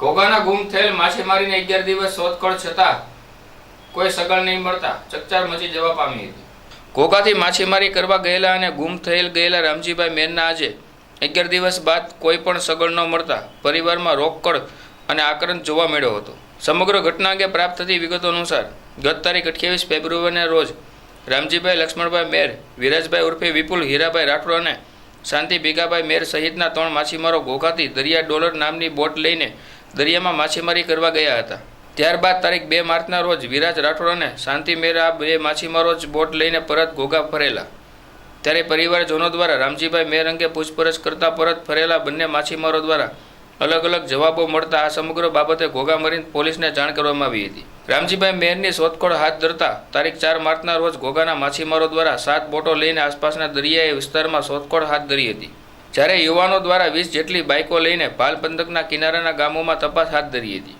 ઘોઘાના ગુમ થયેલ માછીમારીને અગિયાર દિવસ શોધખોળ છતાં કોઈ સગળ નહીં મળતા. ચકચાર મચી જવા પામી હતી. ઘોઘાથી માછીમારી કરવા ગયેલા અને ગુમ થયેલ ગયેલા રામજીભાઈ મેરના આજે અગિયાર દિવસ બાદ કોઈ પણ સગળ ન મળતા પરિવારમાં રોકકળ અને આક્રંદ જોવા મળ્યો હતો. સમગ્ર ઘટના અંગે પ્રાપ્ત થતી વિગતો અનુસાર ગત તારીખ અઠ્યાવીસ ફેબ્રુઆરીના રોજ રામજીભાઈ લક્ષ્મણભાઈ મેર, વિરાજભાઈ ઉર્ફે વિપુલ હીરાભાઈ રાઠોડ અને શાંતિ ભીગાભાઈ મેર સહિતના ત્રણ માછીમારો ઘોઘાથી દરિયા ડોલર નામની બોટ લઈને દરિયામાં માછીમારી કરવા ગયા હતા. ત્યારબાદ તારીખ બે માર્ચના રોજ વિરાજ રાઠોડ અને શાંતિ મેરા બે માછીમારો જ બોટ લઈને પરત ઘોઘા ફરેલા. ત્યારે પરિવારજનો દ્વારા રામજીભાઈ મેર અંગે પૂછપરછ કરતા પરત ફરેલા બંને માછીમારો દ્વારા અલગ અલગ જવાબો મળતા આ સમગ્ર બાબતે ઘોઘા મરીન પોલીસને જાણ કરવામાં આવી હતી. રામજીભાઈ મેરની શોધખોળ હાથ ધરતા તારીખ ચાર માર્ચના રોજ ઘોઘાના માછીમારો દ્વારા સાત બોટો લઈને આસપાસના દરિયાઈ વિસ્તારમાં શોધખોળ હાથ ધરી હતી. જ્યારે યુવાનો દ્વારા વીસ જેટલી બાઇકો લઈને પાલ કિનારાના ગામોમાં તપાસ હાથ ધરી હતી.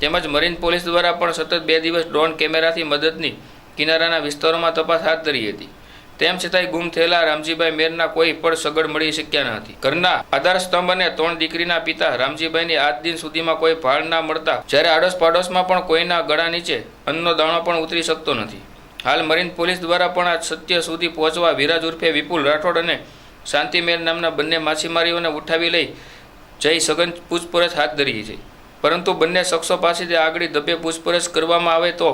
તેમજ મરીન પોલીસ દ્વારા પણ સતત બે દિવસ ડ્રોન કેમેરાથી મદદની કિનારાના વિસ્તારોમાં તપાસ હાથ ધરી હતી. તેમ છતાંય ગુમ થયેલા રામજીભાઈ મેરના કોઈ પણ સગડ મળી શક્યા ન હતી. ઘરના આધાર સ્તંભ અને ત્રણ દીકરીના પિતા રામજીભાઈની આજ દિન સુધીમાં કોઈ ભાળ ના મળતા જ્યારે આડોશ પાડોશમાં પણ કોઈના ગળા નીચે અન્નનો દાણો પણ ઉતરી શકતો નથી. હાલ મરીન પોલીસ દ્વારા પણ આ સત્ય સુધી પહોંચવા વિરાજ ઉર્ફે વિપુલ રાઠોડ અને શાંતિમેર નામના બંને માછીમારીઓને ઉઠાવી લઈ જઈ સઘન પૂછપરછ હાથ ધરી છે. પરંતુ બંને શખ્સો પાસેથી આગળ ધબ્બે પૂછપરછ કરવામાં આવે તો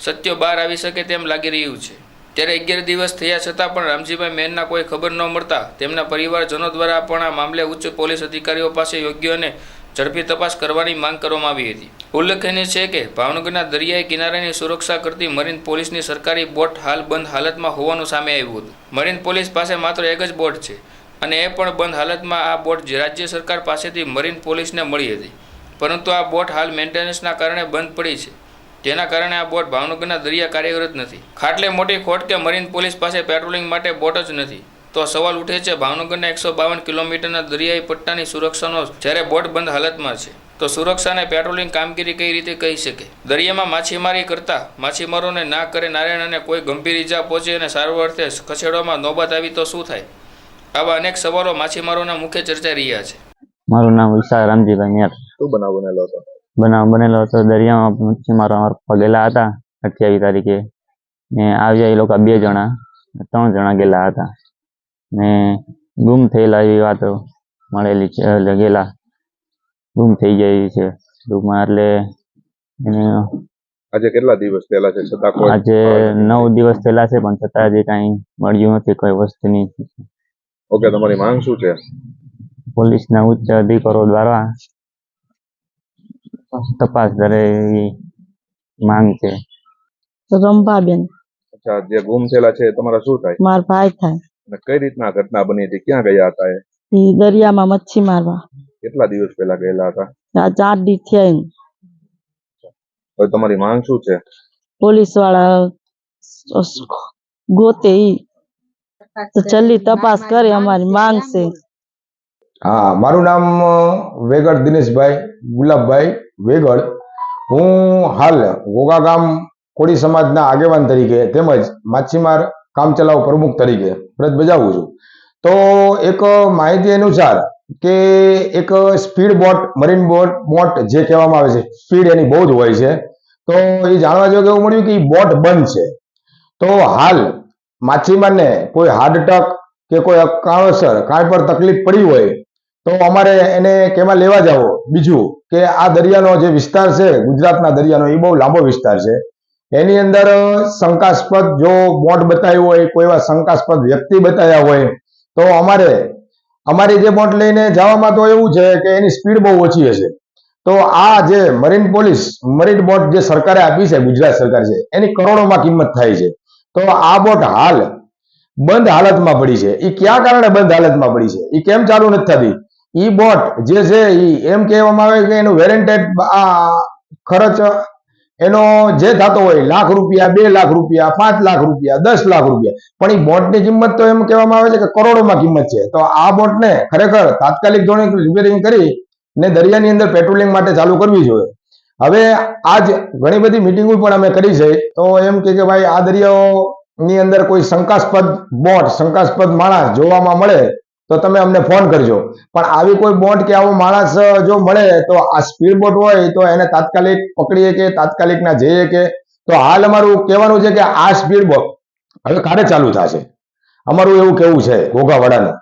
સત્ય બહાર આવી શકે તેમ લાગી રહ્યું છે. ત્યારે અગિયાર દિવસ થયા છતાં પણ રામજીભાઈ મેનના કોઈ ખબર ન મળતા તેમના પરિવારજનો દ્વારા પણ આ મામલે ઉચ્ચ પોલીસ અધિકારીઓ પાસે યોગ્ય અને ઝડપી તપાસ કરવાની માંગ કરવામાં આવી હતી. ઉલ્લેખનીય છે કે, ભાવનગરના દરિયાઈ કિનારાની સુરક્ષા કરતી મરીન પોલીસની સરકારી બોટ હાલ બંધ હાલતમાં હોવાનું સામે આવ્યું હતું. મરીન પોલીસ પાસે માત્ર એક જ બોટ છે અને એ પણ બંધ હાલતમાં આ બોટ રાજ્ય સરકાર પાસેથી મરીન પોલીસને મળી હતી. પરંતુ આ બોટ હાલ મેન્ટેનન્સના કારણે બંધ પડી છે. જેના કારણે આ બોટ ભાવનગરના દરિયા કાર્યરત નથી. ખાટલે મોટી ખોટ કે મરીન પોલીસ પાસે પેટ્રોલિંગ માટે બોટ જ નથી. તો સવાલ ઉઠે છે ભાવનગરના એકસો બાવન કિલોમીટરના દરિયાઈ પટ્ટાની સુરક્ષાનો જ્યારે બોટ બંધ હાલતમાં છે તો સુરક્ષાને પેટ્રોલિંગ કામગીરી કઈ રીતે કહી શકે? દરિયામાં માછીમારી કરતા માછીમારોને ના કરે નારાયણ અને કોઈ ગંભીર ઈજા પહોંચે અને સારવાર અર્થે ખસેડવામાં નોબત આવી તો શું થાય? આવા અનેક સવાલો માછીમારોના મુખ્ય ચર્ચા રહ્યા છે. મારું નામ વિશાલ રામજીભાઈ મેર. શું બનાવ બનેલો હતો? બનાવ બનેલો હતો દરિયામાં માછીમારો અમારા પપ્પા હતા અઠ્યાવીસ તારીખે ને આવ્યા એ લોકો બે જણા ત્રણ જણા ગયેલા હતા. ને ગુમ થયેલા એવી વાતો મળેલી છે એટલે ગયેલા. ગુમ થઈ જાય એવી છે. ટૂંકમાં એટલે એને આજે કેટલા દિવસ થયેલા છે? છતાં કોઈ આજે નવ દિવસ થયેલા છે પણ છતાં હજી કાંઈ મળ્યું નથી કોઈ વસ્તુની ઓકે તમારી માંગ શું છે? પોલીસના ઉચ્ચ અધિકારો દ્વારા તપાસ કરે એવી માંગ છે. રંભાબેન. અચ્છા જે ગુમ થયેલા છે તમારા શું થાય? મારા ભાઈ થાય. અને કઈ રીતના ઘટના બની હતી? ક્યાં ગયા હતા એ? દરિયામાં મચ્છી મારવા. કેટલા દિવસ પહેલા ગયેલા હતા? આ ચાર દી થયા. હવે તમારી માંગ શું છે? પોલીસવાળા ગોતે ઈ. તો જલ્દી તપાસ કરે અમારી માંગ છે. હા મારું નામ વેગડ દિનેશભાઈ ગુલાબભાઈ વેગડ. હું હાલ ગોગા ગામ કોળી સમાજના આગેવાન તરીકે તેમજ માછીમાર કામચલાઉ પ્રમુખ તરીકે ફરજ બજાવું છું. તો એક માહિતી અનુસાર કે એક speed boat, marine boat boat જે કહેવામાં આવે છે, સ્પીડ એની બહુ જ હોય છે. તો એ જાણવા જેવું એવું મળ્યું કે એ બોટ બંધ છે. તો હાલ માછીમારને કોઈ હાર્ટ કે કોઈ કારણસર કાંઈ પર તકલીફ પડી હોય, તો અમારે એને કેમાં લેવા જાવો? બીજું કે આ દરિયાનો જે વિસ્તાર છે, ગુજરાતના દરિયાનો, એ બહુ લાંબો વિસ્તાર છે. એની અંદર શંકાસ્પદ જો બોટ બતાવ્યું હોય, કોઈ એવા શંકાસ્પદ વ્યક્તિ બતાવ્યા હોય, તો અમારે, અમારી જે બોટ લઈને જવામાં તો એવું છે કે એની સ્પીડ બહુ ઓછી હશે. તો આ જે મરીન પોલીસ, મરીન બોટ જે સરકારે આપી છે, ગુજરાત સરકાર છે, એની કરોડોમાં કિંમત થાય છે. તો આ બોટ હાલ બંધ હાલતમાં પડી છે. એ કયા કારણે બંધ હાલતમાં પડી છે? એ કેમ ચાલુ નથી થતી? ઈ બોટ જે છે એ એમ કહેવામાં આવે કે એનું વેરેન્ટેડ ખર્ચ એનો જે થતો હોય, લાખ રૂપિયા, બે લાખ રૂપિયા, પાંચ લાખ રૂપિયા, દસ લાખ રૂપિયા. પણ એ બોટની કિંમત તો એમ કહેવામાં આવે છે કે કરોડોમાં કિંમત છે. તો આ બોટને ખરેખર તાત્કાલિક ધોરણે રિપેરિંગ કરી ને દરિયાની અંદર પેટ્રોલિંગ માટે ચાલુ કરવી જોઈએ. હવે આજ ઘણી બધી મિટિંગો પણ અમે કરી છે. તો એમ કે ભાઈ આ દરિયાની અંદર કોઈ શંકાસ્પદ બોટ, શંકાસ્પદ માણસ જોવામાં મળે તો તમે અમને ફોન કરજો. પણ આવી કોઈ બોટ કે આવો માણસ જો મળે, તો આ સ્પીડ બોટ હોય, તો એને તાત્કાલિક પકડીએ કે તાત્કાલિક ના જઈએ કે તો હાલ અમારું કહેવાનું છે કે આ સ્પીડ બોટ હવે કાલે ચાલુ થશે. અમારું એવું કેવું છે ઘોઘાવાડાનું